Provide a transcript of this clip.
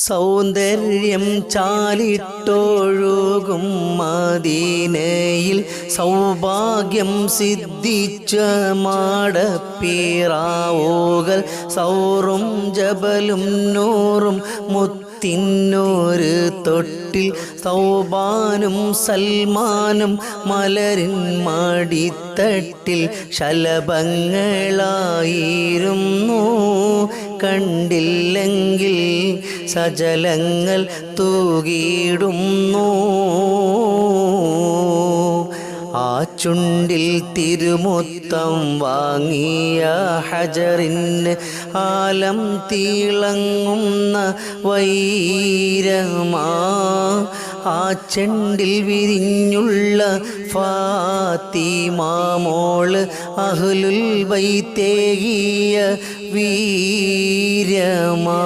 സൗന്ദര്യം ചാലിട്ടൊഴുകും മദീനയിൽ സൗഭാഗ്യം സിദ്ധിച്ച മാടപ്പീറാവുകൾ സൗറും ജബലും നൂറും മുത്തിന്നൊരു തൊട്ടിൽ സൗബാനും സൽമാനും മലരിൻ മടിത്തട്ടിൽ ശലഭങ്ങളായിരുന്നു കണ്ടില്ലെങ്കിൽ സജലങ്ങൾ തൂകിയിടുന്നു. ആ ചുണ്ടിൽ തിരുമുത്തം വാങ്ങിയ ഹജറിന് ആലം തീളങ്ങുന്ന വൈരമാ. ആ ചെണ്ടിൽ വിരിഞ്ഞുള്ള ഫാത്തിമാമോൾ അഹ്ലുൽ ബൈത്തേകിയ വീരമാ.